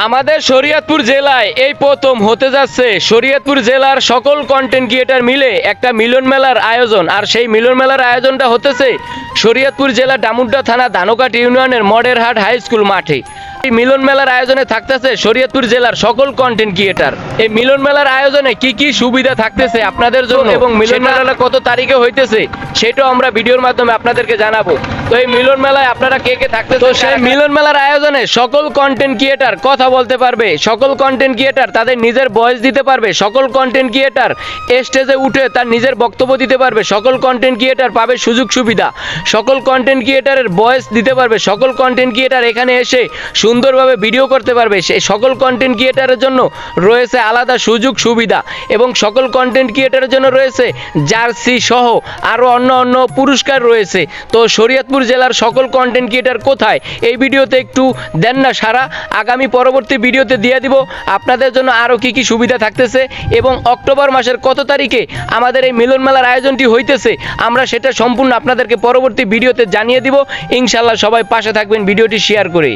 আমাদের শরীয়তপুর জেলায় এই প্রথম হতে যাচ্ছে। শরীয়তপুর জেলার সকল কন্টেন্ট ক্রিয়েটার মিলে একটা মিলন মেলার আয়োজন। আর সেই মিলন মেলার আয়োজনটা হতেছে শরীয়তপুর জেলা ডামুড্ডা থানা ধানকাট ইউনিয়নের মডেরহাট হাই স্কুল মাঠে। এই মিলন মেলার আয়োজনে থাকতেছে শরীয়তপুর জেলার সকল কন্টেন্ট ক্রিয়েটার এই মিলন মেলার আয়োজনে কি কি সুবিধা থাকতেছে আপনাদের জন্য এবং মিলন মেলাটা কত তারিখে হইতেছে সেটাও আমরা ভিডিওর মাধ্যমে আপনাদেরকে জানাব। তো এই মিলন মেলায় আপনারা কে কে থাকতে তো সেই মিলন মেলার আয়োজনে সকল কন্টেন্ট ক্রিয়েটার কথা বলতে পারবে সকল কন্টেন্ট ক্রিয়েটার তাদের নিজের ভয়েস দিতে পারবে সকল কন্টেন্ট ক্রিয়েটার স্টেজে উঠে তার নিজের বক্তব্য দিতে পারবে সকল কন্টেন্ট ক্রিয়েটার পাবে সুযোগ সুবিধা সকল কন্টেন্ট ক্রিয়েটারের ভয়েস দিতে পারবে সকল কন্টেন্ট ক্রিয়েটার এখানে এসে সুন্দরভাবে ভিডিও করতে পারবে সেই সকল কন্টেন্ট ক্রিয়েটারের জন্য রয়েছে আলাদা সুযোগ সুবিধা এবং সকল কন্টেন্ট ক্রিয়েটারের জন্য রয়েছে জার্সি সহ আরও অন্য অন্য পুরস্কার রয়েছে। তো শরীয়তপুর জেলার সকল কন্টেন্ট ক্রিয়েটার কোথায়? এই ভিডিওতে একটু দেন না সারা আগামী পরবর্তী ভিডিওতে দিয়ে দিব। আপনাদের জন্য আরও কি কি সুবিধা থাকতেছে এবং অক্টোবর মাসের কত তারিখে আমাদের এই মিলন মেলার আয়োজনটি হইতেছে, আমরা সেটা সম্পূর্ণ আপনাদেরকে পরবর্তী ভিডিওতে জানিয়ে দিব। ইনশাল্লাহ সবাই পাশে থাকবেন, ভিডিওটি শেয়ার করে।